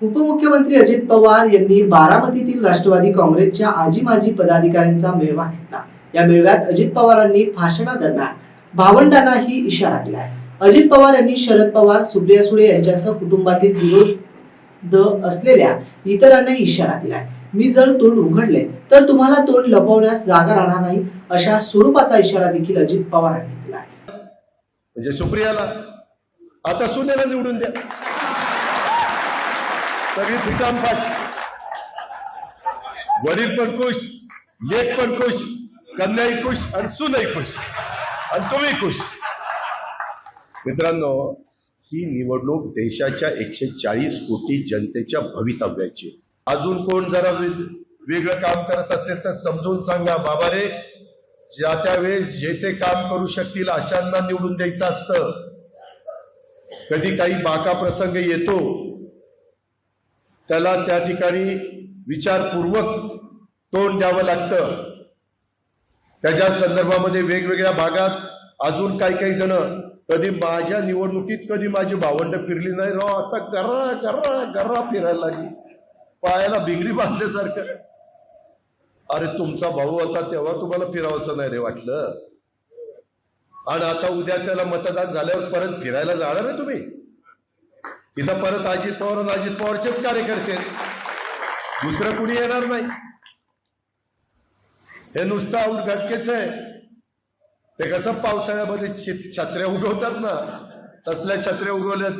उपमुख्यमंत्री अजित पवार यांनी बारामतीतील राष्ट्रवादी काँग्रेसच्या आजी माजी पदाधिकाऱ्यांचा मेळावा घेतला. या मेळव्यात अजित पवारांनी भाषणादरम्यान भावंडांनाही इशारा दिलाय. अजित पवार यांनी शरद पवार सुप्रिया सुळे यांच्यासह कुटुंबातील विरोध असलेल्या इतरांनाही इशारा दिलाय. मी जर तोंड उघडले तर तुम्हाला तोंड लपवण्यास जागा राहणार नाही अशा स्वरूपाचा इशारा देखील अजित पवारांनी दिला आहे म्हणजे सुप्रियाला आता सुनेला निवडून द्या. सगळी फिटामफाट वडील पण खुश लेख पण खुश कन्याही खुश आणि सुनही खुश. आणि तुम्ही खुश. मित्रांनो ही निवडणूक देशाच्या एकशे चाळीस कोटी जनतेच्या भवितव्याची अजून कोण जरा वेगळं काम करत असेल तर समजून सांगा बाबा रे ज्या त्यावेळेस जे ते काम करू शकतील अशांना निवडून द्यायचं असतं. कधी काही बाका प्रसंग येतो त्याला त्या ठिकाणी विचारपूर्वक तोंड द्यावं लागतं. त्याच्या संदर्भामध्ये वेगवेगळ्या भागात अजून काही काही जण कधी माझ्या निवडणुकीत कधी माझी भावंड फिरली नाही राव आता गर्रा गर्रा गर्रा फिरायला लागली. पायाला बिगडी बांधल्यासारखं अरे तुमचा भाऊ होता तेव्हा तुम्हाला फिरावंसं नाही रे वाटलं. आणि आता उद्याच्याला मतदान झाल्यावर परत फिरायला जाणार आहे तुम्ही? इथं परत अजित पवार आणि अजित पवारचेच कार्यकर्ते दुसरं कुणी येणार नाही. हे नुसतं उद्घाटकेच आहे. ते कसं पावसाळ्यामध्ये छत्र्या उगवतात ना तसल्या छत्र्या उगवल्यात.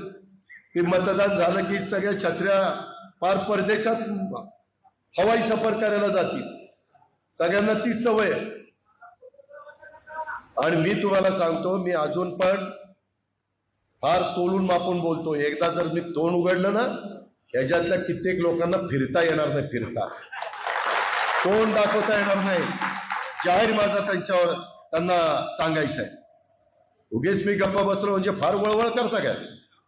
की मतदान झालं की सगळ्या छत्र्या फार परदेशात हवाई सफर करायला जातील. सगळ्यांना तीच सवय आणि मी तुम्हाला सांगतो मी अजून पण फार तोलून मापून बोलतो. एकदा जर मी तोंड उघडलं ना ह्याच्यातल्या कित्येक लोकांना फिरता येणार नाही फिरता. तोंड दाखवता येणार नाही. जाहीर माझा त्यांच्यावर त्यांना सांगायचं आहे उगेच मी गप्पा बसलो म्हणजे फार वळवळ करता काय?